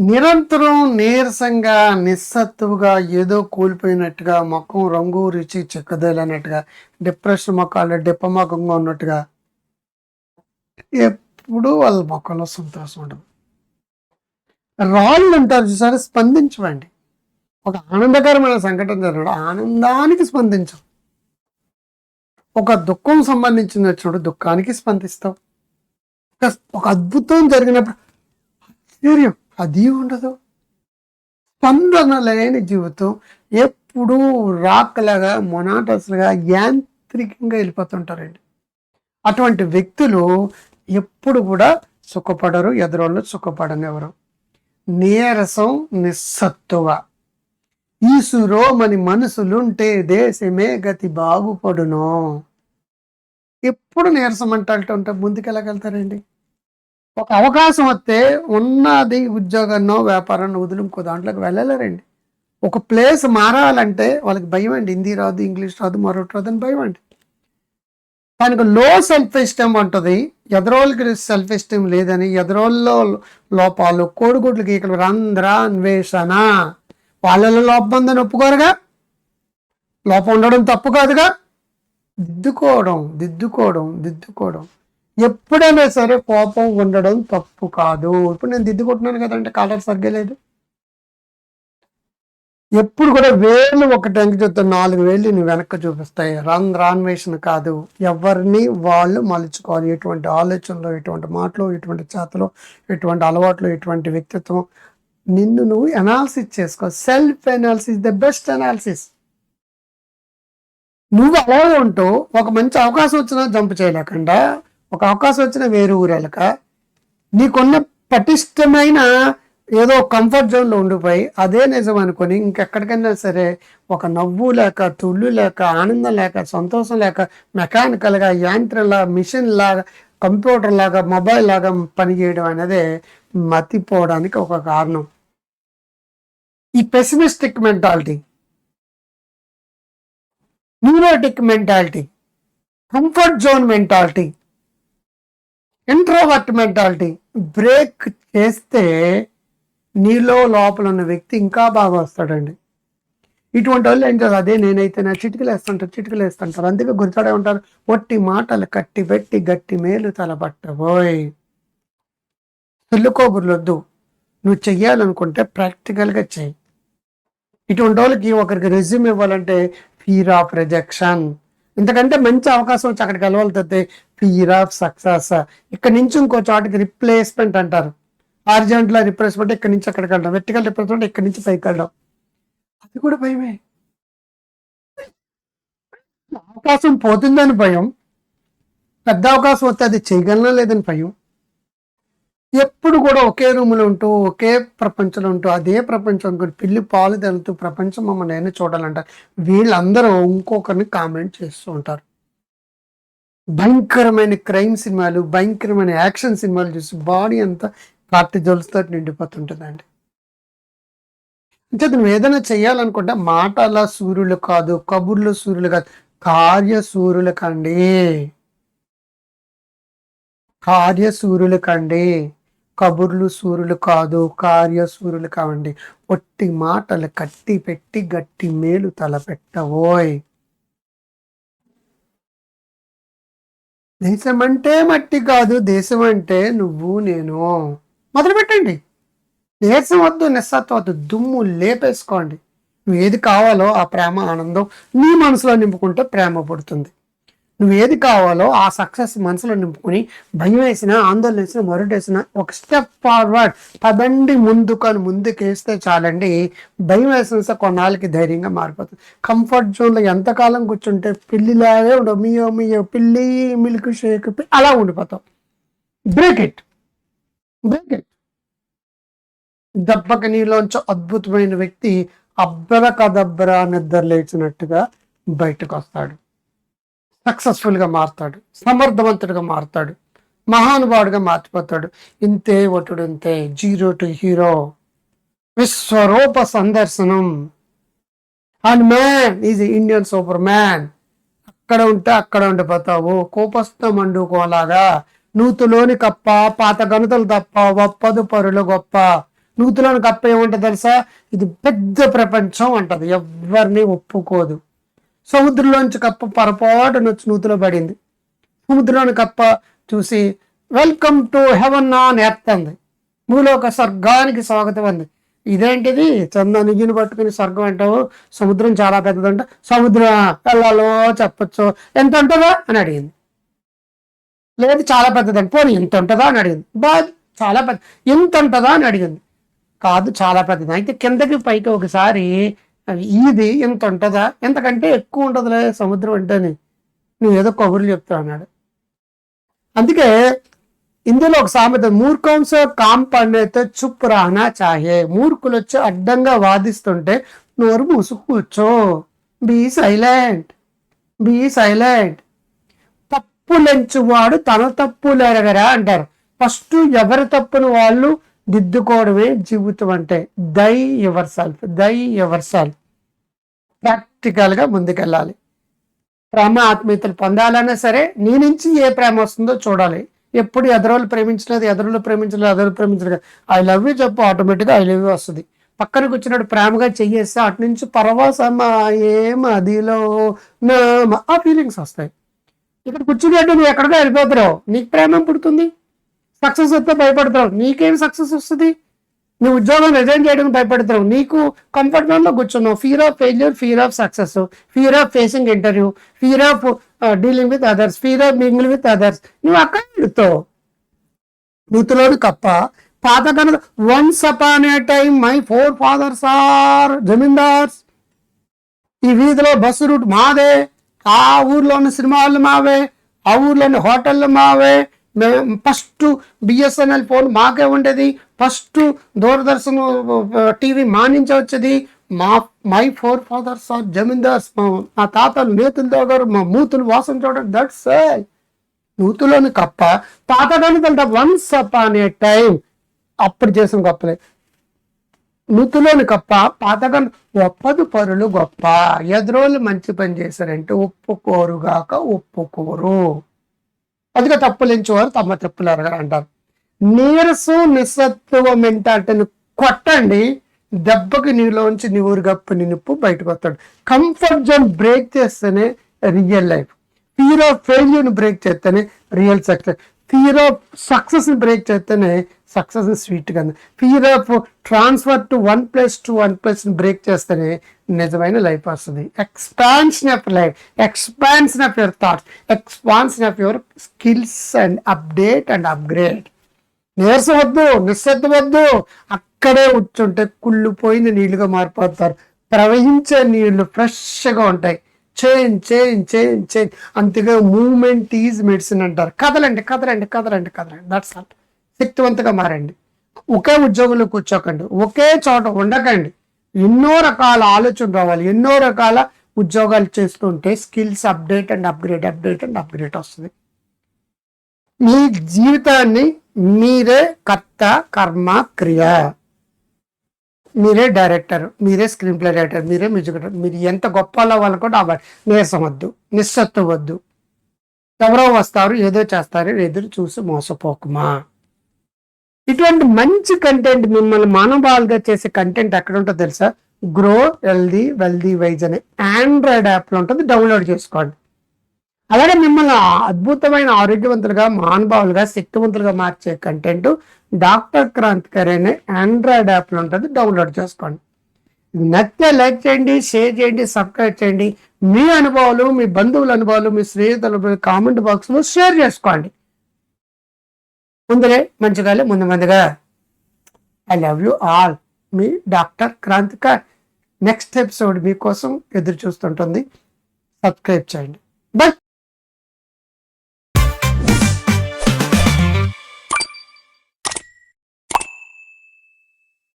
నిరంతరం నీరసంగా నిస్సత్తువుగా ఏదో కూలిపోయినట్టుగా ముఖం రంగు రుచి చెక్కదేలన్నట్టుగా డిప్రెషన్ ముఖాలు డిప్పముఖంగా ఉన్నట్టుగా ఎప్పుడూ వాళ్ళ ముఖంలో సంతోషం ఉండదు. రాళ్ళు అంటారు చూసారు? స్పందించవండి. ఒక ఆనందకరమైన సంఘటన జరగడం ఆనందానికి స్పందించం ఒక దుఃఖం సంబంధించిన వచ్చినప్పుడు దుఃఖానికి స్పందిస్తాం ఒక అద్భుతం జరిగినప్పుడు ఆశ్చర్యం. అది ఉండదు. స్పందన లేని జీవితం ఎప్పుడూ రాక్లాగా మొనాటస్లుగా యాంత్రికంగా వెళ్ళిపోతుంటారండి. అటువంటి వ్యక్తులు ఎప్పుడు కూడా సుఖపడరు ఎదురోళ్ళు సుఖపడనివ్వరు నీరసం నిస్సత్తువ. ఈసురో మనసులుంటే దేశమే గతి బాగుపడును. ఎప్పుడు నీరసం అంటూ ఉంటే ముందుకెళ్ళగలుగుతారండి ఒక అవకాశం వస్తే ఉన్నది ఉద్యోగాన్నో వ్యాపారాన్ని వదిలి ఇంకో దాంట్లోకి వెళ్ళలేరండి. ఒక ప్లేస్ మారాలంటే వాళ్ళకి భయం అండి. హిందీ రాదు ఇంగ్లీష్ రాదు మరొకటి రాదు అని భయం అండి. దానికి లో సెల్ఫ్ ఎస్టీమ్ ఉంటుంది ఎదరోళ్ళకి సెల్ఫ్ ఎస్టీమ్ లేదని ఎదరోళ్ళలో లోపాలు కోడిగుడ్లకి ఇక్కడ రంధ్ర అన్వేషణ వాళ్ళలో లోపం ఉందని ఒప్పుకోరుగా? లోపం ఉండడం తప్పు కాదుగా? దిద్దుకోవడం దిద్దుకోవడం దిద్దుకోవడం. ఎప్పుడైనా సరే కోపం ఉండడం తప్పు కాదు. ఇప్పుడు నేను దిద్దుకుంటున్నాను కదంటే కాలర్ సరిగ్గా లేదు. ఎప్పుడు కూడా వేలు ఒకటి అంకి చూస్తే నాలుగు వేలు నేను వెనక్కి చూపిస్తాయి. రన్ రాన్వేషణ కాదు. ఎవరిని వాళ్ళు మలుచుకోవాలి ఎటువంటి ఆలోచనలు ఎటువంటి మాటలు ఎటువంటి చేతలు ఎటువంటి అలవాట్లు ఎటువంటి వ్యక్తిత్వం నిన్ను నువ్వు అనాలిసిస్ చేసుకో. Self analysis the best analysis నువ్వు అలా ఉంటూ ఒక మంచి అవకాశం వచ్చినా జంప్ చేయలేకుండా ఒక అవకాశం వచ్చిన వేరు ఊరెళ్ళక నీకున్న పటిష్టమైన ఏదో కంఫర్ట్ జోన్లో ఉండిపోయి అదే నిజం అనుకొని ఇంకెక్కడికైనా సరే ఒక నవ్వు లేక తుళ్ళు లేక ఆనందం లేక సంతోషం లేక మెకానికల్గా యాంత్రంలా మిషన్ లాగా కంప్యూటర్ లాగా మొబైల్ లాగా పనిచేయడం అనేది మతిపోవడానికి ఒక కారణం. ఈ pessimistic mentality neurotic mentality comfort zone mentality introvert mentality break చేస్తే నీలో లోపల ఉన్న వ్యక్తి ఇంకా బాగా వస్తాడండి. ఇటువంటి వాళ్ళు ఏం చేస్తారు? అదే నేనైతే నా చిటికలు వేస్తుంటారు చిటికలు వేస్తుంటారు. అందుకే గురిచాడే ఉంటారు. ఒట్టి మాటలు కట్టి పెట్టి గట్టి మేలు తలబట్టబోయ్ వద్దు నువ్వు చెయ్యాలనుకుంటే ప్రాక్టికల్గా చెయ్యి. ఇటువంటి వాళ్ళకి ఒకరికి రెజ్యూమ్ ఇవ్వాలంటే ఫీర్ ఆఫ్ రిజెక్షన్ ఇంతకంటే మంచి అవకాశం వచ్చి అక్కడికి వెళ్ళవలతే ఫియర్ ఆఫ్ సక్సెస్. ఇక్కడ నుంచి ఇంకో చోటకి రిప్లేస్మెంట్ అంటారు. ఆర్జెంట్లో రిప్లేస్మెంట్ ఇక్కడ నుంచి అక్కడికి వెళ్ళడం. వెర్టికల్ రిప్లేస్మెంట్ ఇక్కడ నుంచి పైకి వెళ్ళడం. అది కూడా భయమే. అవకాశం పోతుందని భయం. పెద్ద అవకాశం వస్తే అది చేయగలనా లేదని భయం. ఎప్పుడు కూడా ఒకే రూమ్లో ఉంటూ ఒకే ప్రపంచంలో ఉంటూ అదే ప్రపంచం కూడా పిల్లి పాలు తెలుతూ ప్రపంచం మమ్మల్ని నేను చూడాలంటారు. వీళ్ళందరూ ఇంకొకరిని కామెంట్ చేస్తూ ఉంటారు. భయంకరమైన క్రైమ్ సినిమాలు భయంకరమైన యాక్షన్ సినిమాలు చూసి బాడీ అంతా కార్టిజోల్స్తో నిండిపోతుంటుందండి. అంటే నువ్వు ఏదైనా చేయాలనుకుంటే మాటల సూర్యులు కాదు కబుర్లు సూర్యులు కాదు కార్య సూర్యులు కండి. కార్య సూర్యులు కండి. కబుర్లు సూర్యులు కాదు కార్య సూర్యులు కావండి. ఒట్టి మాటలు కట్టి పెట్టి గట్టి మేలు తలపెట్టవోయ్. దేశం అంటే మట్టి కాదు దేశం అంటే నువ్వు నేను. మొదలు పెట్టండి దేశం వద్దు నిస్సత్వం వద్దు దుమ్ము లేపేసుకోండి. నువ్వు ఏది కావాలో ఆ ప్రేమ ఆనందం నీ మనసులో నింపుకుంటే ప్రేమ పుడుతుంది. నువ్వు ఏది కావాలో ఆ సక్సెస్ మనసులో నింపుకుని భయం వేసిన ఆందోళన వేసిన మొరటేసిన ఒక స్టెప్ ఫార్వర్డ్ పదండి ముందుకు అని ముందుకు వేస్తే చాలండి. భయం వేసిన సరే కొన్నాళ్ళకి ధైర్యంగా మారిపోతుంది కంఫర్ట్ జోన్లో ఎంతకాలం కూర్చుంటే పిల్లిలాగే ఉండవు. మియో మియో పిల్లి మిల్క్ షేక్ అలా ఉండిపోతావు బ్రేక్ ఇట్ బ్రేక్ ఇట్ దెబ్బకి నీలోంచి అద్భుతమైన వ్యక్తి అబ్బర కదబ్బర నిద్ర లేచినట్టుగా బయటకు వస్తాడు సక్సెస్ఫుల్గా మారుతాడు సమర్థవంతుడిగా మారుతాడు మహానుభావుడిగా మార్చిపోతాడు. ఇంతే ఒటుడు ఇంతే జీరో టు హీరో. విశ్వరూప సందర్శనం. And man is Indian super man. అక్కడ ఉంటే అక్కడ ఉండిపోతావు. కోపస్థం అండుకోలాగా నూతులోని కప్ప పాత గనుతలు తప్ప ఒప్పదు పరులు గొప్ప. నూతులోని కప్ప ఏమంటుంది తెలుసా? ఇది పెద్ద ప్రపంచం అంటది. ఎవరిని ఒప్పుకోదు. సముద్రంలోంచి కప్ప పొరపాటు వచ్చి నూతిలో పడింది. సముద్రంలోని కప్ప చూసి వెల్కమ్ టు హెవెన్ అని ఎత్తంది భూలోక స్వర్గానికి స్వాగతం అంది. ఇదేంటిది? చంద నిగిని పట్టుకుని స్వర్గం అంటావు? సముద్రం చాలా పెద్దదంట. సముద్రం వెళ్ళాలో చెప్పచ్చు. ఎంత ఉంటుందా అని అడిగింది. లేదు చాలా పెద్దదండి పోనీ ఎంత ఉంటుందా అని అడిగింది. బా చాలా పెద్ద ఎంత ఉంటుందా అని అడిగింది. కాదు చాలా పెద్దది. అయితే కిందకి పైకి ఒకసారి ఇది ఇంత ఉంటుందా? ఇంతకంటే ఎక్కువ ఉంటుందిలే సముద్రం అంటేనే. నువ్వు ఏదో కబుర్లు చెప్తా అన్నాడు. అందుకే ఇందులో ఒక సామెత మూర్ఖంస కామ్ పండితే చుప్ రానా చాహే. మూర్ఖులు వచ్చి అడ్డంగా వాదిస్తుంటే నోరు మూసుకు కూర్చో. Be silent. Be silent. తప్పులెంచువాడు తన తప్పు లేరగరా అంటారు. ఫస్ట్ ఎవరి తప్పును వాళ్ళు దిద్దుకోవడమే జీవితం అంటే. Thy ever self thy ever self ప్రాక్టికల్గా ముందుకెళ్ళాలి. ప్రేమ ఆత్మీయతలు పొందాలన్నా సరే నీ నుంచి ఏ ప్రేమ వస్తుందో చూడాలి. ఎప్పుడు ఎదరోళ్ళు ప్రేమించలేదు ఎదరోళ్ళు ప్రేమించలేదు ఎదరోళ్ళు ప్రేమించలేదు ఐ లవ్ యూ చెప్పు ఆటోమేటిక్గా ఐ లవ్ యూ వస్తుంది. పక్కన కూర్చున్నాడు ప్రేమగా చెయ్యేస్తే అటు నుంచి పరవాసమా ఏం అదిలో నా ఆ ఫీలింగ్స్ వస్తాయి. ఇక్కడ కూర్చున్నట్టు నువ్వు ఎక్కడికో వెళ్ళిపోతున్నావు. నీకు ప్రేమ పుడుతుంది? సక్సెస్ వస్తే భయపడతావు. నీకేం సక్సెస్ వస్తుంది? నువ్వు ఉద్యోగం రిజైన్ చేయడానికి భయపడతావు. నీకు కంఫర్ట్ జోన్లో కూర్చున్నావు. Fear of failure fear of success fear of facing interview fear of dealing with others fear of mingle with others నువ్వు అక్కడ పెడతావు నూతులోని కప్ప. పాత కనుక once upon a time my forefathers are zamindars. ఈ వీధిలో బస్సు రూట్ మాదే. ఆ ఊర్లోని సినిమాలు మావే. ఆ ఊర్లోని హోటళ్ళు మావే. మేము ఫస్ట్ బిఎస్ఎన్ఎల్ ఫోన్ మాకే ఉండేది. ఫస్ట్ దూరదర్శన్ టీవీ మా నుంచి వచ్చేది. మా my forefathers are zamindars. మా తాతలు నేతులు తాగారు మా మూతులు వాసన చూడండి. దట్స్ నూతులోని కప్ప తాత కనుక వన్స్ అప్ అనే టైం అప్పుడు చేసిన గొప్పలే. నూతులోని గొప్ప పాతగా గొప్పది పరులు గొప్ప. ఎదురోళ్ళు మంచి పని చేశారంటే ఒప్పుకోరుగాక ఒప్పుకోరు. అదిగా తప్పులించేవారు తమ తప్పులు అరగరు అంటారు. నీరసం నిస్సత్వం ఏంటంటే కొట్టండి దెబ్బకి నీలోంచి నీవురు గప్పు నిప్పు బయటకు వస్తాడు కంఫర్ట్ జోన్ బ్రేక్ చేస్తేనే రియల్ లైఫ్ ఫీల్ ఆఫ్ ఫెయిల్యూర్ని బ్రేక్ చేస్తేనే రియల్ సక్సెస్ ఫియర్ ఆఫ్ సక్సెస్ని బ్రేక్ చేస్తేనే సక్సెస్ స్వీట్గా fear of transfer to one plus two one plus break చేస్తేనే నిజమైన లైఫ్ వస్తుంది. Expansion of life expansion of your thoughts expansion of your skills and update and upgrade నీరసం వద్దు వద్దు. అక్కడే కూర్చుంటే కుళ్ళిపోయింది నీళ్ళుగా మారిపోతారు. ప్రవహించే నీళ్ళు ఫ్రెష్గా ఉంటాయి. Change change change change. అంతగా మూమెంట్ ఈజ్ మెడిసిన్ అంటారు. కదలండి కదలండి కదలండి కదలండి. దట్స్ ఆల్ శక్తివంతంగా మారండి. ఒకే ఉద్యోగంలో కూర్చోకండి ఒకే చోట ఉండకండి. ఎన్నో రకాల ఆలోచన రావాలి. ఎన్నో రకాల ఉద్యోగాలు చేస్తుంటే skills update and upgrade update and upgrade వస్తుంది. మీ జీవితాన్ని మీరే కర్త కర్మ క్రియ. మీరే డైరెక్టర్ మీరే స్క్రీన్ ప్లే రైటర్ మీరే మ్యూజిక్ మీరు ఎంత గొప్ప అవ్వాలనుకుంటే అవ్వాలి నీరసం వద్దు నిస్సత్తు వద్దు. ఎవరో వస్తారు ఏదో చేస్తారు ఎదురు చూసి మోసపోకుమా? ఇటువంటి మంచి కంటెంట్ మిమ్మల్ని మానవాళిగా చేసే కంటెంట్ ఎక్కడ ఉంటుందో తెలుసా? గ్రో హెల్దీ వెల్దీ వైజ్ అనే ఆండ్రాయిడ్ యాప్లో ఉంటుంది డౌన్లోడ్ చేసుకోండి. అలాగే మిమ్మల్ని అద్భుతమైన ఆరోగ్యవంతులుగా మహానుభావులుగా శక్తివంతులుగా మార్చే కంటెంట్ డాక్టర్ క్రాంతికర్ అనే ఆండ్రాయిడ్ యాప్లో ఉంటుంది. డౌన్లోడ్ చేసుకోండి. నచ్చితే లైక్ చేయండి షేర్ చేయండి సబ్స్క్రైబ్ చేయండి. మీ అనుభవాలు మీ బంధువుల అనుభవాలు మీ స్నేహితుల కామెంట్ బాక్స్లో షేర్ చేసుకోండి. ముందులే మంచిగా ముందు ముందుగా ఐ లవ్ యూ ఆల్ మీ డాక్టర్ క్రాంతికర్ నెక్స్ట్ ఎపిసోడ్ మీకోసం ఎదురు చూస్తుంటుంది. సబ్స్క్రైబ్ చేయండి. బై